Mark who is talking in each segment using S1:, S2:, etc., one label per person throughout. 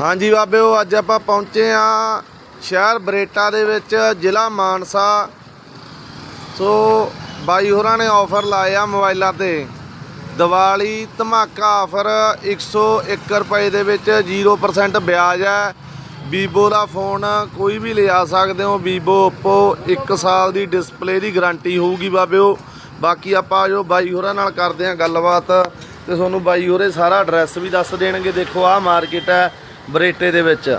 S1: ਹਾਂਜੀ ਬਾਬਿਓ ਅੱਜ ਆਪਾਂ ਪਹੁੰਚੇ ਆ ਸ਼ਹਿਰ ਬਰੇਟਾ ਦੇ ਵਿੱਚ, ਜ਼ਿਲ੍ਹਾ ਮਾਨਸਾ। ਸੋ ਬਾਈ ਹੋਰਾਂ ਨੇ ਆਫਰ ਲਾਇਆ ਆ ਮੋਬਾਈਲਾਂ ਤੇ। ਦੀਵਾਲੀ ਧਮਾਕਾ ਆਫਰ 101 ਰੁਪਏ ਦੇ ਵਿੱਚ 0% ਵਿਆਜ ਹੈ। ਵੀਵੋ ਦਾ ਫੋਨ ਕੋਈ ਵੀ ਲਿਆ ਸਕਦੇ ਹੋ ਵੀਵੋ Oppo 1 ਸਾਲ ਦੀ ਡਿਸਪਲੇ ਦੀ ਗਾਰੰਟੀ ਹੋਊਗੀ ਬਾਬਿਓ ਬਾਕੀ ਆਪਾਂ ਜੋ ਬਾਈ ਹੋਰਾਂ ਨਾਲ ਕਰਦੇ ਆ ਗੱਲਬਾਤ, ਤੇ ਤੁਹਾਨੂੰ ਬਾਈ ਹੋਰੇ ਸਾਰਾ ਐਡਰੈਸ ਵੀ ਦੱਸ ਦੇਣਗੇ। ਦੇਖੋ, ਆਹ ਮਾਰਕੀਟ ਹੈ। ਬਰੇਟੇ ਦੇ ਵਿੱਚ।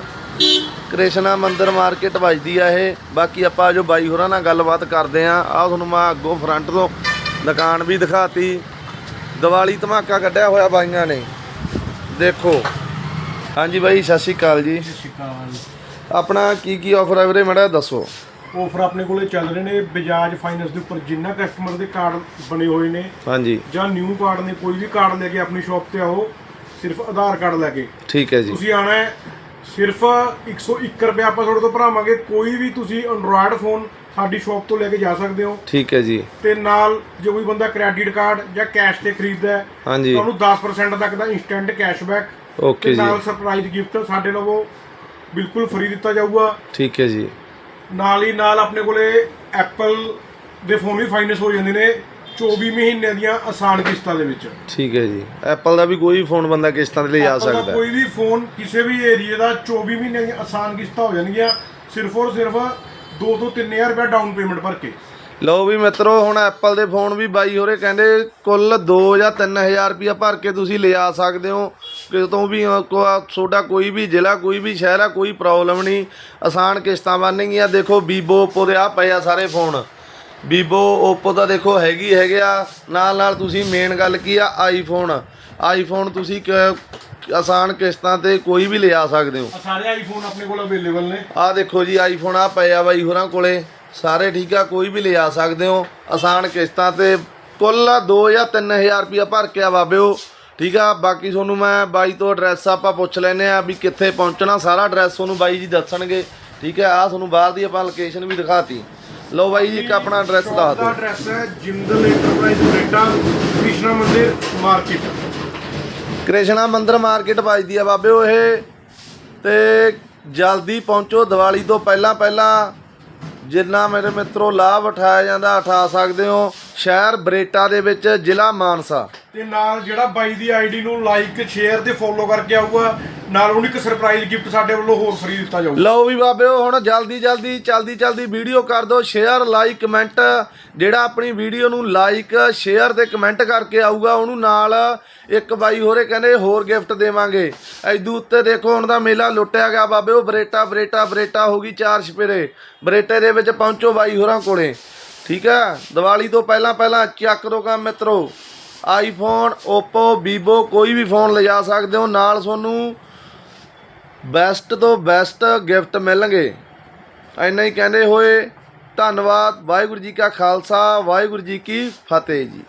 S1: ਕ੍ਰਿਸ਼ਨਾ ਮੰਦਿਰ ਮਾਰਕੀਟ ਵੱਜਦੀ ਆ ਇਹ। ਬਾਕੀ ਆਪਾਂ ਜੋ ਬਾਈ ਹੋਰਾਂ ਨਾਲ ਗੱਲਬਾਤ ਕਰਦੇ ਆ ਆਹ ਤੁਹਾਨੂੰ ਮੈਂ ਅੱਗੋਂ ਫਰੰਟ ਤੋਂ ਦੁਕਾਨ ਵੀ ਦਿਖਾਤੀ। ਦੀਵਾਲੀ ਧਮਾਕਾ ਕੱਢਿਆ ਹੋਇਆ ਬਾਈਆਂ ਨੇ। ਦੇਖੋ। ਹਾਂਜੀ ਬਾਈ ਸਤਿ ਸ਼੍ਰੀ ਅਕਾਲ ਜੀ।
S2: ਸ਼ਿਕਾਲ
S1: ਆਪਣਾ ਕੀ ਕੀ ਆਫਰ ਹੈ ਵੀਰੇ ਮੜਾ ਦੱਸੋ।
S2: ਆਫਰ ਆਪਣੇ ਕੋਲੇ ਚੱਲ ਰਹੇ ਨੇ ਬਜਾਜ ਫਾਈਨੈਂਸ ਦੇ ਉੱਪਰ। ਜਿੰਨਾ ਕਸਟਮਰ ਦੇ ਕਾਰਡ ਬਣੇ ਹੋਏ ਨੇ
S1: ਹਾਂਜੀ।
S2: ਜਾਂ ਨਿਊ ਕਾਰਡ ਨੇ ਕੋਈ ਵੀ ਕਾਰਡ ਲੈ ਕੇ ਆਪਣੀ ਸ਼ਾਪ ਤੇ ਆਓ ਸਿਰਫ ਆਧਾਰ ਕਾਰਡ ਲੈ ਕੇ।
S1: ਠੀਕ ਹੈ ਜੀ।
S2: ਤੁਸੀਂ ਆਣਾ ਹੈ ਸਿਰਫ 101 ਰੁਪਏ ਆਪਾਂ ਤੁਹਾਡੇ ਤੋਂ ਭਰਾਵਾਂਗੇ। ਕੋਈ ਵੀ ਤੁਸੀਂ ਐਂਡਰੋਇਡ ਫੋਨ ਸਾਡੀ ਸ਼ਾਪ ਤੋਂ ਲੈ ਕੇ ਜਾ ਸਕਦੇ ਹੋ।
S1: ਠੀਕ ਹੈ ਜੀ।
S2: ਤੇ ਨਾਲ ਜੇ ਕੋਈ ਬੰਦਾ ਕ੍ਰੈਡਿਟ ਕਾਰਡ ਜਾਂ ਕੈਸ਼ ਤੇ ਖਰੀਦਦਾ ਹੈ
S1: ਹਾਂਜੀ।
S2: ਤੁਹਾਨੂੰ 10% ਤੱਕ ਦਾ ਇਨਸਟੈਂਟ ਕੈਸ਼ਬੈਕ
S1: ਓਕੇ ਜੀ।
S2: ਨਾਲ ਸਰਪ੍ਰਾਈਜ਼ ਗਿਫਟ ਸਾਡੇ ਵੱਲੋਂ ਬਿਲਕੁਲ ਫ੍ਰੀ ਦਿੱਤਾ ਜਾਊਗਾ।
S1: ਠੀਕ ਹੈ ਜੀ।
S2: ਨਾਲ ਹੀ ਨਾਲ ਆਪਣੇ ਕੋਲੇ ਐਪਲ ਦੇ ਫੋਨ ਵੀ ਫਾਈਨੈਂਸ ਹੋ ਜਾਂਦੇ ਨੇ। 24 ਮਹੀਨਿਆਂ ਦੀਆਂ ਆਸਾਨ ਕਿਸ਼ਤਾਂ ਦੇ ਵਿੱਚ।
S1: ਠੀਕ ਹੈ ਜੀ। ਐਪਲ ਦਾ ਵੀ ਕੋਈ ਫੋਨ ਬੰਦਾ ਕਿਸ਼ਤਾਂ ਤੇ ਲਿਜਾ
S2: Apple ਦਾ
S1: ਸਕਦਾ ਹੈ।
S2: ਕੋਈ ਵੀ ਫੋਨ ਕਿਸੇ ਵੀ ਏਰੀਆ ਦਾ 24 ਮਹੀਨਿਆਂ ਦੀਆਂ ਆਸਾਨ ਕਿਸ਼ਤਾਂ ਹੋ ਜਾਣਗੀਆਂ ਸਿਰਫ ਔਰ ਸਿਰਫ 2 ਤੋਂ 3000 ਰੁਪਏ ਡਾਊਨ ਪੇਮੈਂਟ ਭਰ ਕੇ।
S1: ਲਓ ਵੀ ਮਿੱਤਰੋ ਹੁਣ ਐਪਲ ਦੇ ਫੋਨ ਵੀ ਬਾਈ ਹੋਰੇ ਕਹਿੰਦੇ ਕੁੱਲ 2 ਜਾਂ 3000 ਰੁਪਇਆ ਭਰ ਕੇ ਤੁਸੀਂ ਲਿਜਾ ਸਕਦੇ ਹੋ। ਕਿਤੋਂ ਵੀ ਕੋ- ਤੁਹਾਡਾ ਕੋਈ ਵੀ ਜ਼ਿਲ੍ਹਾ ਕੋਈ ਵੀ ਸ਼ਹਿਰ ਆ ਕੋਈ ਪ੍ਰੋਬਲਮ ਨਹੀਂ। ਆਸਾਨ ਕਿਸ਼ਤਾਂ ਬਣਨਗੀਆਂ। ਦੇਖੋ ਵੀਵੋ Oppo ਦੇ ਆ ਪਏ ਆ ਸਾਰੇ ਫੋਨ ਵੀਵੋ Oppo ਦਾ ਦੇਖੋ ਹੈਗੀ ਹੈਗੇ ਆ। ਨਾਲ ਨਾਲ ਤੁਸੀਂ ਮੇਨ ਗੱਲ ਕੀ ਆ ਆਈਫੋਨ ਆਈਫੋਨ ਤੁਸੀਂ ਕ- ਆਸਾਨ ਕਿਸ਼ਤਾਂ ਤੇ ਕੋਈ ਵੀ ਲਿਜਾ ਸਕਦੇ ਹੋ।
S2: ਆ ਸਾਰੇ ਆਈਫੋਨ ਆਪਣੇ ਕੋਲ ਅਵੇਲੇਬਲ ਨੇ।
S1: ਆਹ ਦੇਖੋ ਜੀ ਆਈਫੋਨ ਆ ਪਏ ਆ ਬਾਈ ਹੋਰਾਂ ਕੋਲੇ। ਸਾਰੇ ਠੀਕ ਆ ਕੋਈ ਵੀ ਲਿਜਾ ਸਕਦੇ ਹੋ। ਆਸਾਨ ਕਿਸ਼ਤਾਂ ਤੇ ਕੁੱਲ 2 ਜਾਂ 3000 ਰੁਪਇਆ ਭਰ ਕੇ ਆ ਬਾਬਿਓ ਠੀਕ ਆ ਬਾਕੀ ਤੁਹਾਨੂੰ ਮੈਂ ਬਾਈ ਤੋਂ ਐਡਰੈਸ ਆਪਾਂ ਪੁੱਛ ਲੈਨੇ ਆ ਵੀ ਕਿੱਥੇ ਪਹੁੰਚਣਾ। ਸਾਰਾ ਐਡਰੈਸ ਤੁਹਾਨੂੰ ਬਾਈ ਜੀ ਦੱਸਣਗੇ। ਠੀਕ ਹੈ ਆ ਤੁਹਾਨੂੰ ਬਾਹਰ ਦੀ ਆਪਾਂ ਲੋਕੇਸ਼ਨ ਵੀ ਦਿਖਾਤੀ। ਲਓ ਬਾਈ ਜੀ ਇੱਕ ਆਪਣਾ ਐਡਰੈਸ ਦੱਸ ਦਿਓ।
S2: ਐਡਰੈਸ ਹੈ ਜਿੰਦਲ ਇੰਟਰਪ੍ਰਾਈਜ਼ ਬਰੇਟਾ ਕ੍ਰਿਸ਼ਨਾ ਮੰਦਿਰ ਮਾਰਕੀਟ
S1: ਕ੍ਰਿਸ਼ਨਾ ਮੰਦਿਰ ਮਾਰਕੀਟ ਵੱਜਦੀ ਆ ਬਾਬਿਓ ਇਹ। ਤੇ ਜਲਦੀ ਪਹੁੰਚੋ ਦੀਵਾਲੀ ਤੋਂ ਪਹਿਲਾਂ ਪਹਿਲਾਂ ਜਿੰਨਾ ਮੇਰੇ ਮਿੱਤਰੋ ਲਾਭ ਉਠਾਇਆ ਜਾਂਦਾ ਉਠਾ ਸਕਦੇ ਹੋ। ਸ਼ਹਿਰ ਬਰੇਟਾ ਦੇ ਵਿੱਚ ਜ਼ਿਲ੍ਹਾ ਮਾਨਸਾ।
S2: ਤੇ ਨਾਲ ਜਿਹੜਾ ਬਾਈ ਦੀ ਆਈਡੀ ਨੂੰ ਲਾਈਕ ਸ਼ੇਅਰ ਤੇ ਫੋਲੋ ਕਰਕੇ ਆਊਗਾ ਨਾਲ ਉਹਨੂੰ ਇੱਕ ਸਰਪ੍ਰਾਈਜ਼ ਗਿਫਟ ਸਾਡੇ ਵੱਲੋਂ ਹੋਰ ਫ੍ਰੀ ਦਿੱਤਾ ਜਾਊਗਾ।
S1: ਲਓ ਵੀ ਬਾਬਿਓ ਹੁਣ ਜਲਦੀ ਜਲਦੀ ਚਲਦੀ ਚਲਦੀ ਵੀਡੀਓ ਕਰ ਦਿਓ ਸ਼ੇਅਰ ਲਾਈਕ ਕਮੈਂਟ ਜਿਹੜਾ ਆਪਣੀ ਵੀਡੀਓ ਨੂੰ ਲਾਈਕ ਸ਼ੇਅਰ ਤੇ ਕਮੈਂਟ ਕਰਕੇ ਆਊਗਾ ਉਹਨੂੰ ਨਾਲ ਇੱਕ ਬਾਈ ਹੋਰੇ ਕਹਿੰਦੇ ਹੋਰ ਗਿਫਟ ਦੇਵਾਂਗੇ। ਐਦੂ ਉੱਤੇ ਦੇਖੋ ਹੁਣ ਦਾ ਮੇਲਾ ਲੁੱਟਿਆ ਗਿਆ ਬਾਬਿਓ ਬਰੇਟਾ ਬਰੇਟਾ ਬਰੇਟਾ ਹੋ ਗਈ ਚਾਰ ਛਪੇਰੇ। ਬਰੇਟੇ ਦੇ ਵਿੱਚ ਪਹੁੰਚੋ ਬਾਈ ਹੋਰਾਂ ਕੋਲੇ। ਠੀਕ ਹੈ ਦੀਵਾਲੀ ਤੋਂ ਪਹਿਲਾਂ ਪਹਿਲਾਂ ਚੱਕ ਦੋ ਕੰਮ ਮਿੱਤਰੋ। ਆਈਫੋਨ Oppo, Vivo ਕੋਈ ਵੀ ਫੋਨ ਲਿਜਾ ਸਕਦੇ ਹੋ। ਨਾਲ ਤੁਹਾਨੂੰ ਬੈਸਟ ਤੋਂ ਬੈਸਟ ਗਿਫਟ ਮਿਲਣਗੇ। ਇੰਨਾ ਹੀ ਕਹਿੰਦੇ ਹੋਏ, ਧੰਨਵਾਦ। ਵਾਹਿਗੁਰੂ ਜੀ ਕਾ ਖਾਲਸਾ, ਵਾਹਿਗੁਰੂ ਜੀ ਕੀ ਫਤਿਹ ਜੀ।